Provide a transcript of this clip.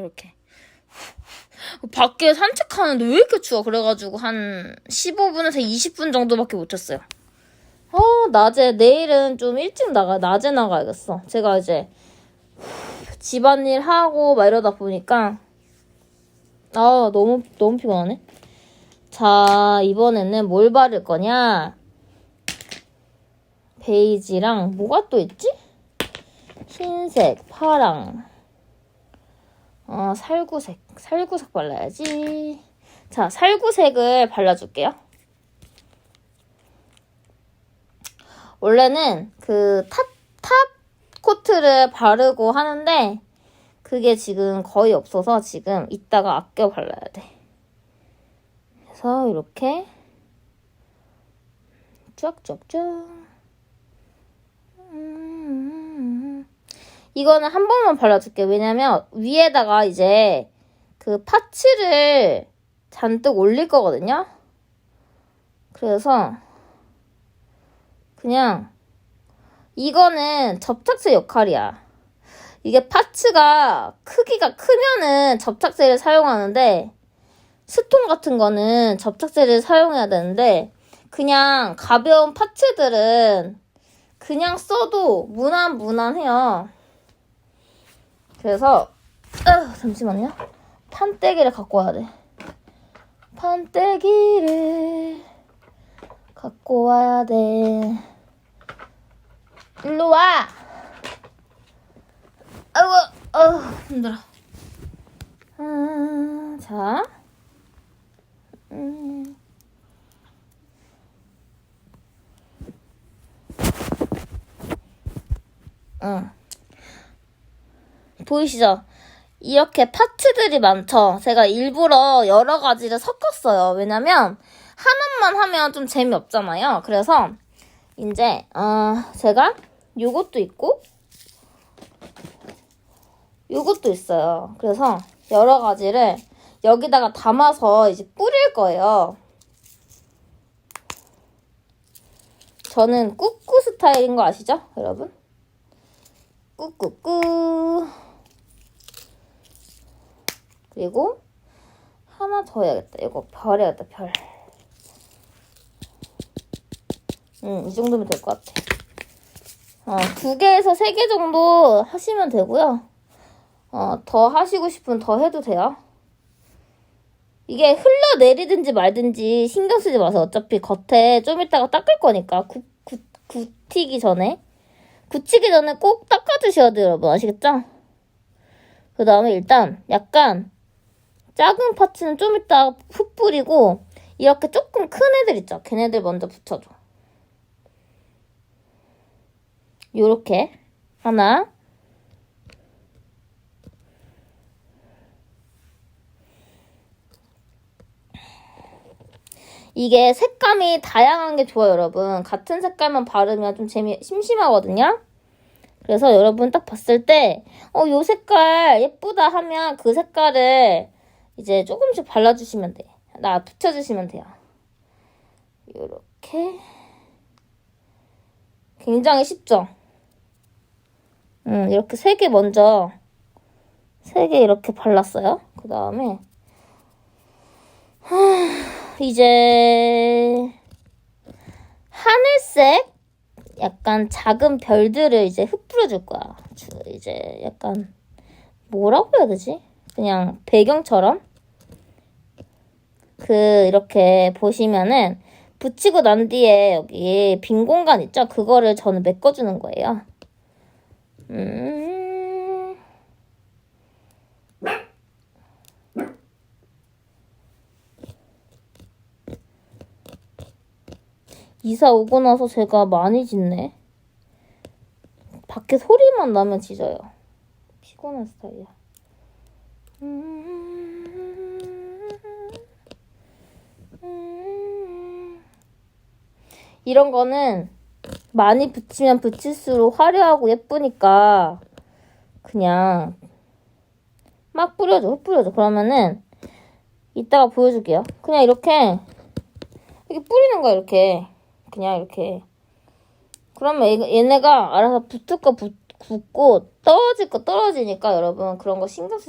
이렇게. 밖에 산책하는데 왜 이렇게 추워? 그래가지고 한 15분에서 20분 정도밖에 못했어요. 어, 낮에, 내일은 좀 일찍 나가, 낮에 나가야겠어. 제가 이제 집안일 하고 막 이러다 보니까, 아, 너무, 너무 피곤하네. 자, 이번에는 뭘 바를 거냐? 베이지랑 뭐가 또 있지? 흰색, 파랑, 어, 살구색. 살구색 발라야지. 자, 살구색을 발라줄게요. 원래는 그 탑, 탑 코트를 바르고 하는데, 그게 지금 거의 없어서 지금 이따가 아껴 발라야 돼. 그래서 이렇게 쫙쫙쫙. 음. 이거는 한 번만 발라줄게. 왜냐면 위에다가 이제 그 파츠를 잔뜩 올릴 거거든요. 그래서 그냥 이거는 접착제 역할이야. 이게 파츠가 크기가 크면은 접착제를 사용하는데 스톤 같은 거는 접착제를 사용해야 되는데 그냥 가벼운 파츠들은 그냥 써도 무난무난해요. 그래서 아, 잠시만요. 판때기를 갖고 와야 돼. 판때기를 갖고 와야 돼. 일로 와. 아이고, 어 힘들어. 아, 자. 음. 응. 보이시죠? 이렇게 파츠들이 많죠? 제가 일부러 여러 가지를 섞었어요. 왜냐면, 하나만 하면 좀 재미없잖아요. 그래서, 이제, 어, 제가 요것도 있고, 요것도 있어요. 그래서, 여러 가지를 여기다가 담아서 이제 뿌릴 거예요. 저는 꾸꾸 스타일인 거 아시죠? 여러분? 꾸꾸꾸. 그리고 하나 더 해야겠다. 이거 별 해야겠다, 별. 음, 이 정도면 될 것 같아. 어, 두 개에서 세 개 정도 하시면 되고요. 어, 더 하시고 싶으면 더 해도 돼요. 이게 흘러내리든지 말든지 신경 쓰지 마세요. 어차피 겉에 좀 이따가 닦을 거니까. 구, 구, 굳히기 전에. 굳히기 전에 꼭 닦아주셔야 돼요, 여러분. 아시겠죠? 그 다음에 일단 약간 작은 파츠는 좀 이따 후 뿌리고 이렇게 조금 큰 애들 있죠? 걔네들 먼저 붙여줘. 요렇게 하나 이게 색감이 다양한 게 좋아요, 여러분. 같은 색깔만 바르면 좀 재미, 심심하거든요? 그래서 여러분 딱 봤을 때, 어, 요 색깔 예쁘다 하면 그 색깔을 이제 조금씩 발라주시면 돼. 나 붙여주시면 돼요. 요렇게. 굉장히 쉽죠? 음, 이렇게 세 개 먼저, 세 개 이렇게 발랐어요. 그 다음에, 이제 하늘색 약간 작은 별들을 이제 흩뿌려 줄 거야. 주- 이제 약간 뭐라고 해야 되지? 그냥 배경처럼 그 이렇게 보시면은 붙이고 난 뒤에 여기 빈 공간 있죠? 그거를 저는 메꿔주는 거예요. 음. 이사 오고 나서 제가 많이 짖네. 밖에 소리만 나면 짖어요. 피곤한 스타일이야. 이런 거는 많이 붙이면 붙일수록 화려하고 예쁘니까 그냥 막 뿌려줘, 흩 뿌려줘. 그러면은 이따가 보여줄게요. 그냥 이렇게 이렇게 뿌리는 거야 이렇게 그냥 이렇게 그러면 얘- 얘네가 알아서 붙을 거 붙, 붙고 떨어질 거 떨어지니까 여러분 그런 거 신경 쓰지